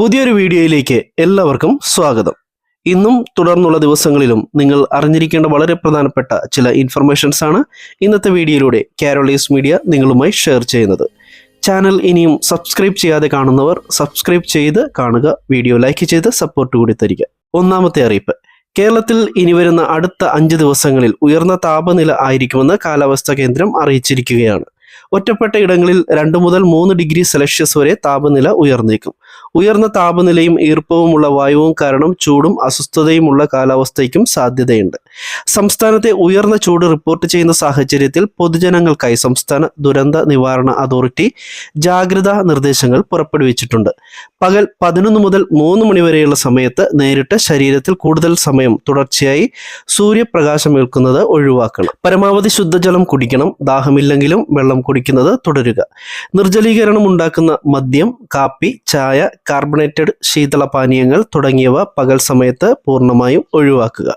പുതിയൊരു വീഡിയോയിലേക്ക് എല്ലാവർക്കും സ്വാഗതം. ഇന്നും തുടർന്നുള്ള ദിവസങ്ങളിലും നിങ്ങൾ അറിഞ്ഞിരിക്കേണ്ട വളരെ പ്രധാനപ്പെട്ട ചില ഇൻഫർമേഷൻസ് ആണ് ഇന്നത്തെ വീഡിയോയിലൂടെ കേരളീസ് മീഡിയ നിങ്ങളുമായി ഷെയർ ചെയ്യുന്നത്. ചാനൽ ഇനിയും സബ്സ്ക്രൈബ് ചെയ്യാതെ കാണുന്നവർ സബ്സ്ക്രൈബ് ചെയ്ത് കാണുക വീഡിയോ ലൈക്ക് ചെയ്ത് സപ്പോർട്ട് കൂടി തരിക. ഒന്നാമത്തെ അറിയിപ്പ്. കേരളത്തിൽ ഇനി വരുന്ന അടുത്ത അഞ്ച് ദിവസങ്ങളിൽ ഉയർന്ന താപനില ആയിരിക്കുമെന്ന് കാലാവസ്ഥാ കേന്ദ്രം അറിയിച്ചിരിക്കുകയാണ്. ഒറ്റപ്പെട്ട ഇടങ്ങളിൽ രണ്ട് മുതൽ മൂന്ന് ഡിഗ്രി സെൽഷ്യസ് വരെ താപനില ഉയർന്നേക്കും. ഉയർന്ന താപനിലയും ഈർപ്പവുമുള്ള വായുവും കാരണം ചൂടും അസ്വസ്ഥതയുമുള്ള കാലാവസ്ഥയ്ക്കും സാധ്യതയുണ്ട്. സംസ്ഥാനത്തെ ഉയർന്ന ചൂട് റിപ്പോർട്ട് ചെയ്യുന്ന സാഹചര്യത്തിൽ പൊതുജനങ്ങൾക്കായി സംസ്ഥാന ദുരന്ത നിവാരണ അതോറിറ്റി ജാഗ്രതാ നിർദ്ദേശങ്ങൾ പുറപ്പെടുവിച്ചിട്ടുണ്ട്. പകൽ പതിനൊന്ന് മുതൽ മൂന്ന് മണിവരെയുള്ള സമയത്ത് നേരിട്ട് ശരീരത്തിൽ കൂടുതൽ സമയം തുടർച്ചയായി സൂര്യപ്രകാശം ഏൽക്കുന്നത് ഒഴിവാക്കണം. പരമാവധി ശുദ്ധജലം കുടിക്കണം ദാഹമില്ലെങ്കിലും വെള്ളം കുടിക്കുന്നത് തുടരുക. നിർജലീകരണം ഉണ്ടാക്കുന്ന മദ്യം കാപ്പി ചായ കാർബണേറ്റഡ് ശീതള പാനീയങ്ങൾ തുടങ്ങിയവ പകൽ സമയത്ത് പൂർണമായും ഒഴിവാക്കുക.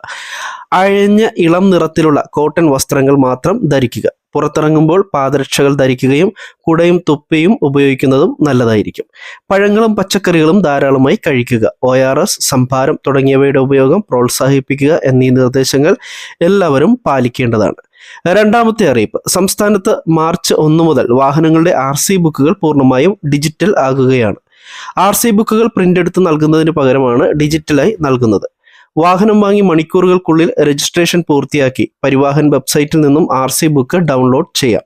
അഴഞ്ഞ ഇളം നിറത്തിലുള്ള കോട്ടൺ വസ്ത്രങ്ങൾ മാത്രം ധരിക്കുക. പുറത്തിറങ്ങുമ്പോൾ പാദരക്ഷകൾ ധരിക്കുകയും കുടയും തുപ്പയും ഉപയോഗിക്കുന്നതും നല്ലതായിരിക്കും. പഴങ്ങളും പച്ചക്കറികളും ധാരാളമായി കഴിക്കുക. ഒ ആർ എസ് സംഭാരം തുടങ്ങിയവയുടെ ഉപയോഗം പ്രോത്സാഹിപ്പിക്കുക എന്നീ നിർദ്ദേശങ്ങൾ എല്ലാവരും പാലിക്കേണ്ടതാണ്. രണ്ടാമത്തെ അറിയിപ്പ്. സംസ്ഥാനത്ത് മാർച്ച് ഒന്ന് മുതൽ വാഹനങ്ങളുടെ ആർ സി ബുക്കുകൾ പൂർണമായും ഡിജിറ്റൽ ആകുകയാണ്. ആർ സി ബുക്കുകൾ പ്രിന്റ് എടുത്ത് നൽകുന്നതിന് പകരമാണ് ഡിജിറ്റലായി നൽകുന്നത്. വാഹനം വാങ്ങി മണിക്കൂറുകൾക്കുള്ളിൽ രജിസ്ട്രേഷൻ പൂർത്തിയാക്കി പരിവാഹൻ വെബ്സൈറ്റിൽ നിന്നും ആർ സി ബുക്ക് ഡൗൺലോഡ് ചെയ്യാം.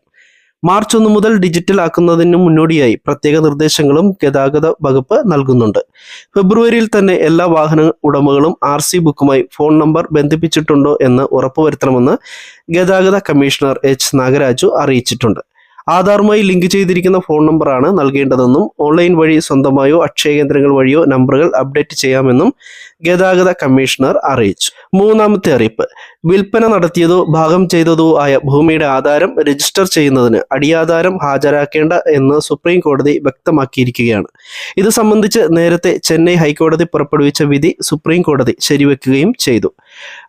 മാർച്ച് ഒന്ന് മുതൽ ഡിജിറ്റൽ ആക്കുന്നതിന് മുന്നോടിയായി പ്രത്യേക നിർദ്ദേശങ്ങളും ഗതാഗത വകുപ്പ് നൽകുന്നുണ്ട്. ഫെബ്രുവരിയിൽ തന്നെ എല്ലാ വാഹന ഉടമകളും ആർ സി ബുക്കുമായി ഫോൺ നമ്പർ ബന്ധിപ്പിച്ചിട്ടുണ്ടോ എന്ന് ഉറപ്പുവരുത്തണമെന്ന് ഗതാഗത കമ്മീഷണർ എച്ച് നാഗരാജു അറിയിച്ചിട്ടുണ്ട്. ആധാറുമായി ലിങ്ക് ചെയ്തിരിക്കുന്ന ഫോൺ നമ്പറാണ് നൽകേണ്ടതെന്നും ഓൺലൈൻ വഴി സ്വന്തമായോ അക്ഷയ കേന്ദ്രങ്ങൾ വഴിയോ നമ്പറുകൾ അപ്ഡേറ്റ് ചെയ്യാമെന്നും ഗതാഗത കമ്മീഷണർ അറിയിച്ചു. മൂന്നാമത്തെ അറിയിപ്പ്. വിൽപ്പന നടത്തിയതോ ഭാഗം ചെയ്തതോ ആയ ഭൂമിയുടെ ആധാരം രജിസ്റ്റർ ചെയ്യുന്നതിന് അടിയാധാരം ഹാജരാക്കേണ്ട എന്ന് സുപ്രീം കോടതി വ്യക്തമാക്കിയിരിക്കുകയാണ്. ഇത് സംബന്ധിച്ച് നേരത്തെ ചെന്നൈ ഹൈക്കോടതി പുറപ്പെടുവിച്ച വിധി സുപ്രീം കോടതി ശരിവെക്കുകയും ചെയ്തു.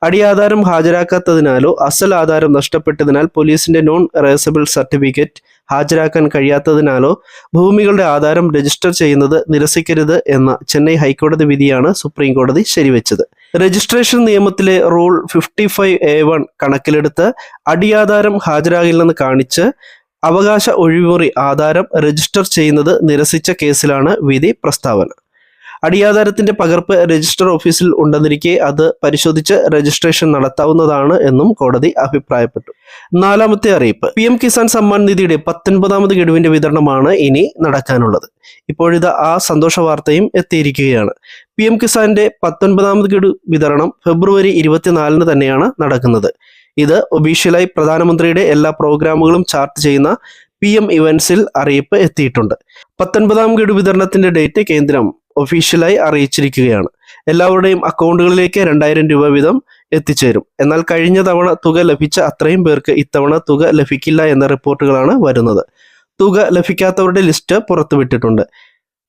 അടിയാധാരം ഹാജരാക്കാത്തതിനാലോ അസൽ ആധാരം നഷ്ടപ്പെട്ടതിനാൽ പോലീസിന്റെ നോൺ റേസബിൾ സർട്ടിഫിക്കറ്റ് ഹാജരാക്കാൻ കഴിയാത്തതിനാലോ ഭൂമികളുടെ ആധാരം രജിസ്റ്റർ ചെയ്യുന്നത് നിരസിക്കരുത് എന്ന ചെന്നൈ ഹൈക്കോടതി വിധിയാണ് സുപ്രീം കോടതി ശരിവെച്ചത്. രജിസ്ട്രേഷൻ നിയമത്തിലെ rule fifty five A one കണക്കിലെടുത്ത് അടിയാധാരം ഹാജരാകില്ലെന്ന് കാണിച്ച് അവകാശ ഒഴിമുറി ആധാരം രജിസ്റ്റർ ചെയ്യുന്നത് നിരസിച്ച കേസിലാണ് വിധി പ്രസ്താവന. അടിയാധാരത്തിന്റെ പകർപ്പ് രജിസ്റ്റർ ഓഫീസിൽ ഉണ്ടെന്നിരിക്കെ അത് പരിശോധിച്ച് രജിസ്ട്രേഷൻ നടത്താവുന്നതാണ് എന്നും കോടതി അഭിപ്രായപ്പെട്ടു. നാലാമത്തെ അറിയിപ്പ്. പി എം കിസാൻ സമ്മാൻ നിധിയുടെ പത്തൊൻപതാമത് ഗഡുവിന്റെ വിതരണമാണ് ഇനി നടക്കാനുള്ളത്. ഇപ്പോഴിത് ആ സന്തോഷ വാർത്തയും എത്തിയിരിക്കുകയാണ്. പി എം കിസാന്റെ പത്തൊൻപതാമത് ഗഡു വിതരണം ഫെബ്രുവരി ഇരുപത്തിനാലിന് തന്നെയാണ് നടക്കുന്നത്. ഇത് ഒഫീഷ്യലായി പ്രധാനമന്ത്രിയുടെ എല്ലാ പ്രോഗ്രാമുകളും ചാർട്ട് ചെയ്യുന്ന പി എം ഇവന്റ്സിൽ അറിയിപ്പ് എത്തിയിട്ടുണ്ട്. പത്തൊൻപതാം ഗഡു വിതരണത്തിന്റെ ഡേറ്റ് കേന്ദ്രം ഒഫീഷ്യലായി അറിയിച്ചിരിക്കുകയാണ്. എല്ലാവരുടെയും അക്കൗണ്ടുകളിലേക്ക് രണ്ടായിരം രൂപ വീതം എത്തിച്ചേരും. എന്നാൽ കഴിഞ്ഞ തവണ തുക ലഭിച്ച അത്രയും പേർക്ക് ഇത്തവണ തുക ലഭിക്കില്ല എന്ന റിപ്പോർട്ടുകളാണ് വരുന്നത്. തുക ലഭിക്കാത്തവരുടെ ലിസ്റ്റ് പുറത്തുവിട്ടിട്ടുണ്ട്.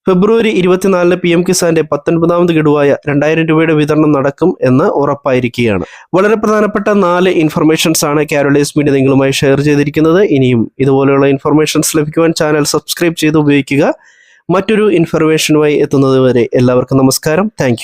ഫെബ്രുവരി ഇരുപത്തിനാലിന് പി എം കിസാന്റെ പത്തൊൻപതാമത് ഗഡുവായ രണ്ടായിരം രൂപയുടെ വിതരണം നടക്കും എന്ന് ഉറപ്പായിരിക്കുകയാണ്. വളരെ പ്രധാനപ്പെട്ട നാല് ഇൻഫർമേഷൻസ് ആണ് കാരോളൈസ് മീഡിയ നിങ്ങളുമായി ഷെയർ ചെയ്തിരിക്കുന്നത്. ഇനിയും ഇതുപോലെയുള്ള ഇൻഫർമേഷൻസ് ലഭിക്കുവാൻ ചാനൽ സബ്സ്ക്രൈബ് ചെയ്ത് ഉപയോഗിക്കുക. മറ്റൊരു ഇൻഫർമേഷനുമായി എത്തുന്നത് വരെ എല്ലാവർക്കും നമസ്കാരം. താങ്ക്